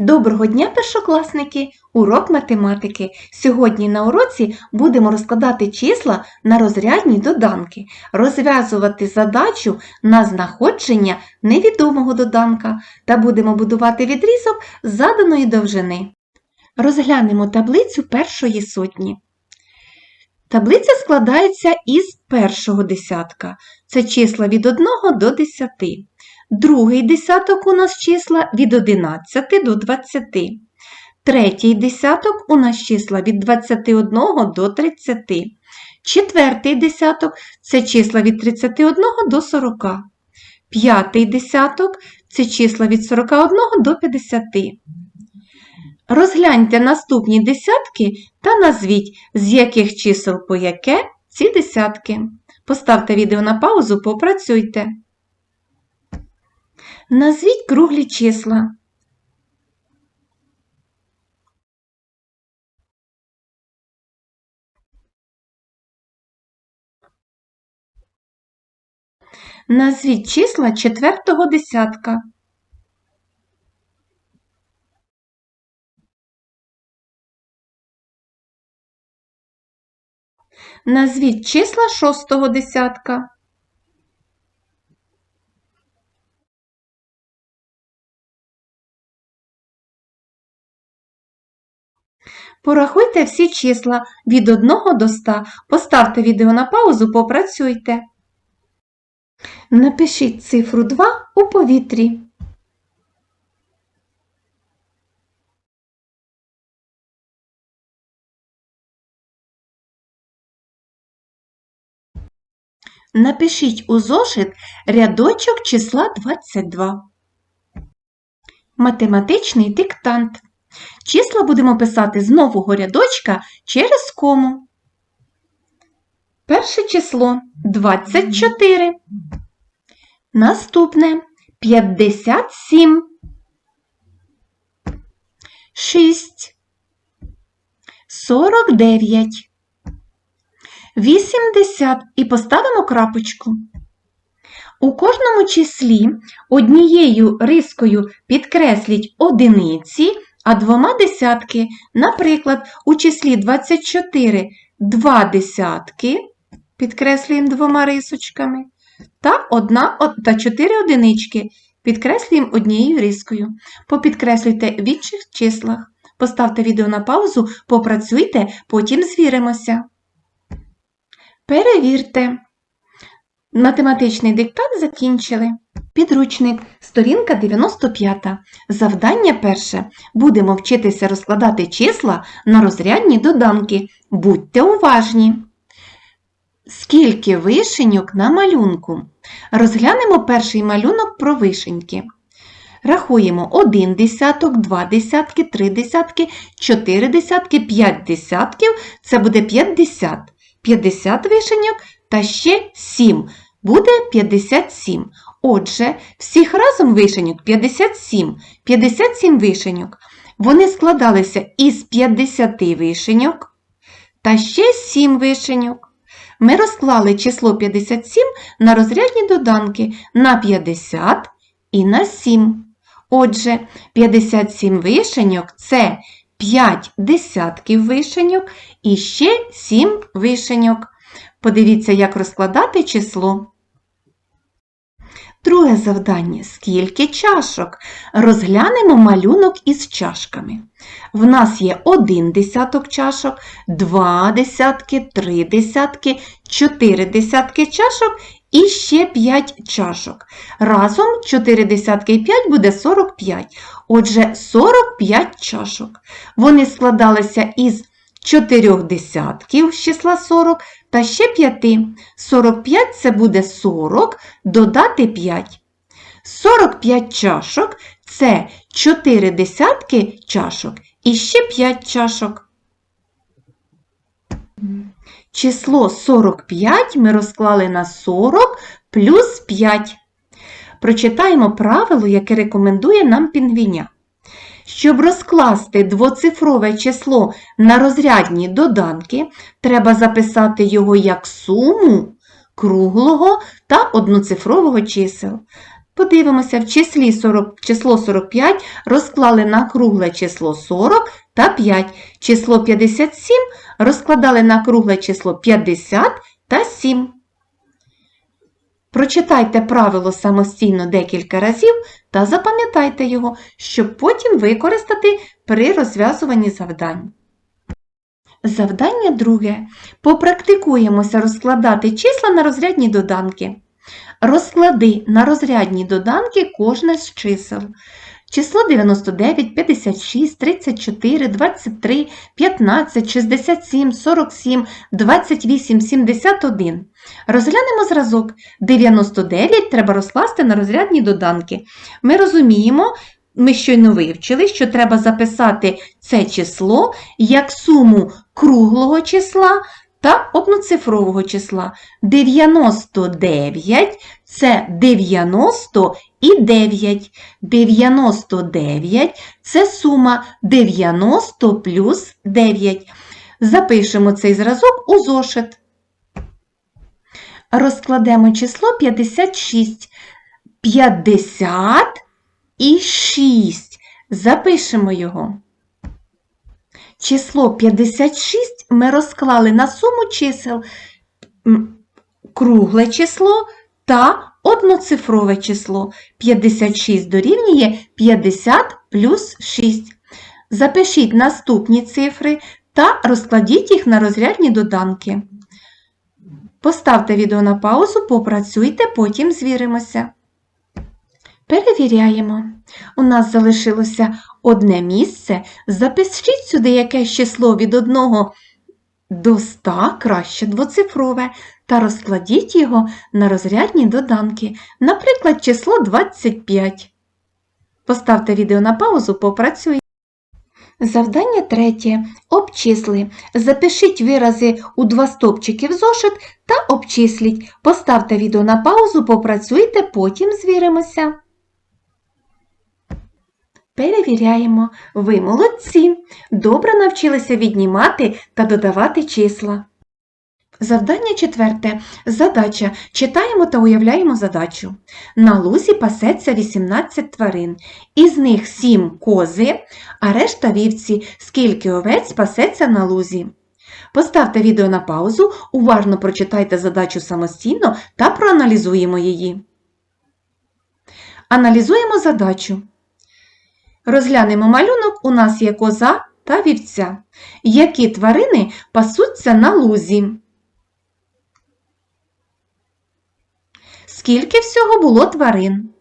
Доброго дня, першокласники! Урок математики. Сьогодні на уроці будемо розкладати числа на розрядні доданки, розв'язувати задачу на знаходження невідомого доданка та будемо будувати відрізок заданої довжини. Розглянемо таблицю першої сотні. Таблиця складається із першого десятка. Це числа від 1 до 10. Другий десяток у нас числа від 11 до 20. Третій десяток у нас числа від 21 до 30. Четвертий десяток це числа від 31 до 40. П'ятий десяток це числа від 41 до 50. Розгляньте наступні десятки та назвіть, з яких чисел по яке ці десятки. Поставте відео на паузу, попрацюйте. Назвіть круглі числа. Назвіть числа четвертого десятка. Назвіть числа шостого десятка. Порахуйте всі числа від 1 до 100. Поставте відео на паузу, попрацюйте. Напишіть цифру 2 у повітрі. Напишіть у зошит рядочок числа 22. Математичний диктант. Числа будемо писати з нового рядочка через кому. Перше число 24. Наступне 57. 6. 49. 80 і поставимо крапочку. У кожному числі однією рискою підкресліть одиниці, а двома десятки. Наприклад, у числі 24 два десятки, підкреслюємо двома рисочками, та одна та чотири одинички підкреслюємо однією рискою. Попідкреслюйте в інших числах. Поставте відео на паузу, попрацюйте, потім звіримося. Перевірте. Математичний диктант закінчили. Підручник, сторінка 95. Завдання перше. Будемо вчитися розкладати числа на розрядні доданки. Будьте уважні. Скільки вишеньок на малюнку? Розглянемо перший малюнок про вишеньки. Рахуємо 1 десяток, 2 десятки, 3 десятки, 4 десятки, 5 десятків. Це буде 50. 50 вишеньок та ще 7. Буде 57. Отже, всіх разом вишеньок 57. 57 вишеньок. Вони складалися із 50 вишеньок та ще 7 вишеньок. Ми розклали число 57 на розрядні доданки на 50 і на 7. Отже, 57 вишеньок це 5 десятків вишеньок і ще 7 вишеньок. Подивіться, як розкладати число. Друге завдання. Скільки чашок? Розглянемо малюнок із чашками. В нас є один десяток чашок, два десятки, три десятки, чотири десятки чашок і ще 5 чашок. Разом 4 десятки і 5 буде 45. Отже, 45 чашок. Вони складалися із 4 десятків з числа 40 та ще 5. 45 це буде 40, додати 5. 45 чашок це 4 десятки чашок і ще 5 чашок. Число 45 ми розклали на 40 плюс 5. Прочитаємо правило, яке рекомендує нам пінгвіня. Щоб розкласти двоцифрове число на розрядні доданки, треба записати його як суму круглого та одноцифрового чисел. Подивимося, в числі 40, число 45 розклали на кругле число 40 та 5. Число 57 розкладали на кругле число 50 та 7. Прочитайте правило самостійно декілька разів та запам'ятайте його, щоб потім використати при розв'язуванні завдань. Завдання друге. Попрактикуємося розкладати числа на розрядні доданки. Розклади на розрядні доданки кожне з чисел. Число 99, 56, 34, 23, 15, 67, 47, 28, 71. Розглянемо зразок. 99 треба розкласти на розрядні доданки. Ми розуміємо, ми щойно вивчили, що треба записати це число як суму круглого числа та одноцифрового числа. 99 – це 90 і 9. 99 – це сума 90 плюс 9. Запишемо цей зразок у зошит. Розкладемо число 56. 50 і 6. Запишемо його. Число 56 ми розклали на суму чисел кругле число та одноцифрове число. 56 дорівнює 50 плюс 6. Запишіть наступні цифри та розкладіть їх на розрядні доданки. Поставте відео на паузу, попрацюйте, потім звіримося. Перевіряємо. У нас залишилося одне місце. Запишіть сюди якесь число від 1 до 100, краще двоцифрове, та розкладіть його на розрядні доданки, наприклад, число 25. Поставте відео на паузу, попрацюйте. Завдання третє. Обчисли. Запишіть вирази у два стопчики в зошит та обчисліть. Поставте відео на паузу, попрацюйте, потім звіримося. Перевіряємо. Ви молодці. Добре навчилися віднімати та додавати числа. Завдання четверте. Задача. Читаємо та уявляємо задачу. На лузі пасеться 18 тварин. Із них 7 кози, а решта вівці. Скільки овець пасеться на лузі? Поставте відео на паузу, уважно прочитайте задачу самостійно та проаналізуємо її. Аналізуємо задачу. Розглянемо малюнок, у нас є коза та вівця. Які тварини пасуться на лузі? Скільки всього було тварин?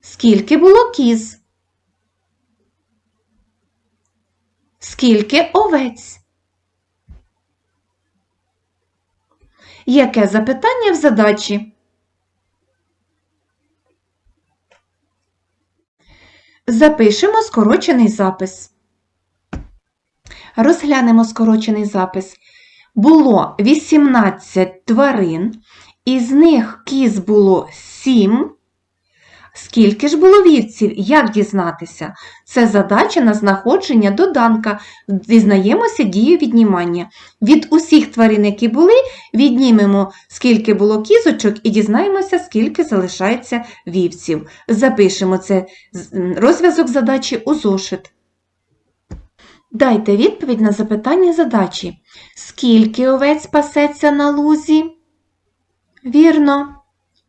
Скільки було кіз? Скільки овець? Яке запитання в задачі? Запишемо скорочений запис. Розглянемо скорочений запис. Було 18 тварин, із них кіз було 7. Скільки ж було вівців? Як дізнатися? Це задача на знаходження доданка. Дізнаємося дію віднімання. Від усіх тварин, які були, віднімемо, скільки було кізочок, і дізнаємося, скільки залишається вівців. Запишемо це розв'язок задачі у зошит. Дайте відповідь на запитання задачі. Скільки овець пасеться на лузі? Вірно,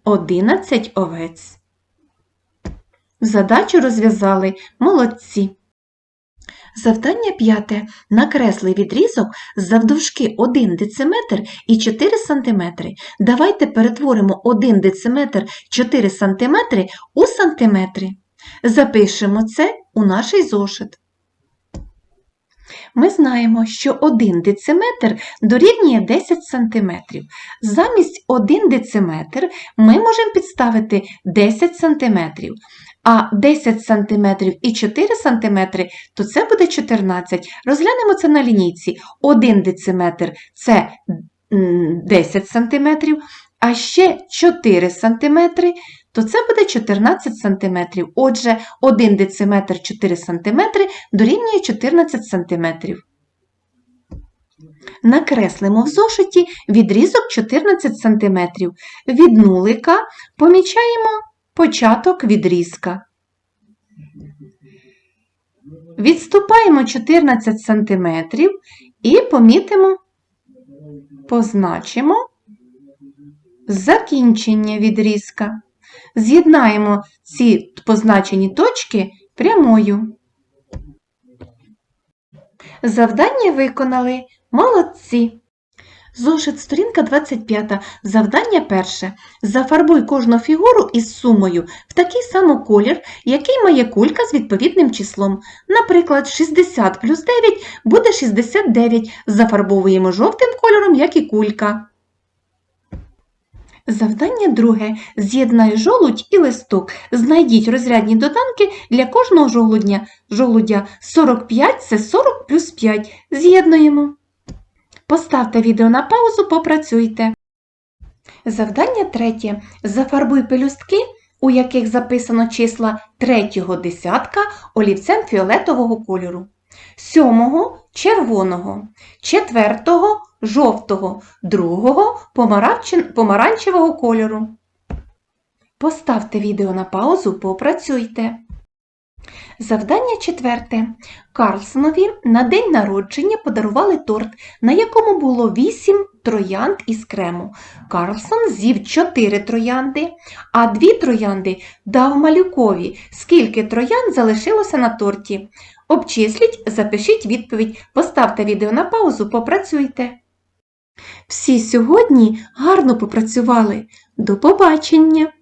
11 овець. Задачу розв'язали молодці. Завдання п'яте. Накресли відрізок завдовжки 1 дециметр і 4 см. Давайте перетворимо 1 дециметр 4 см у сантиметри. Запишемо це у наш зошит. Ми знаємо, що 1 дециметр дорівнює 10 см. Замість 1 дециметр ми можемо підставити 10 см. А 10 см і 4 см, то це буде 14. Розглянемо це на лінійці. 1 дециметр – це 10 см, а ще 4 см, то це буде 14 см. Отже, 1 дециметр 4 см дорівнює 14 см. Накреслимо в зошиті відрізок 14 см. Від нулика помічаємо початок відрізка. Відступаємо 14 см і помітимо, позначимо закінчення відрізка. З'єднаємо ці позначені точки прямою. Завдання виконали. Молодці! Зошит сторінка 25. Завдання перше. Зафарбуй кожну фігуру із сумою в такий самий колір, який має кулька з відповідним числом. Наприклад, 60 плюс 9 буде 69. Зафарбовуємо жовтим кольором, як і кулька. Завдання друге. З'єднай жолудь і листок. Знайдіть розрядні доданки для кожного жолудня. Жолудя 45 це 40 плюс 5. З'єднуємо. Поставте відео на паузу, попрацюйте. Завдання третє. Зафарбуй пелюстки, у яких записано числа третього десятка олівцем фіолетового кольору, сьомого червоного, четвертого жовтого, другого помаранчевого кольору. Поставте відео на паузу, попрацюйте. Завдання четверте. Карлсонові на день народження подарували торт, на якому було 8 троянд із крему. Карлсон з'їв 4 троянди, а 2 троянди дав малюкові. Скільки троянд залишилося на торті? Обчисліть, запишіть відповідь, поставте відео на паузу, попрацюйте. Всі сьогодні гарно попрацювали. До побачення!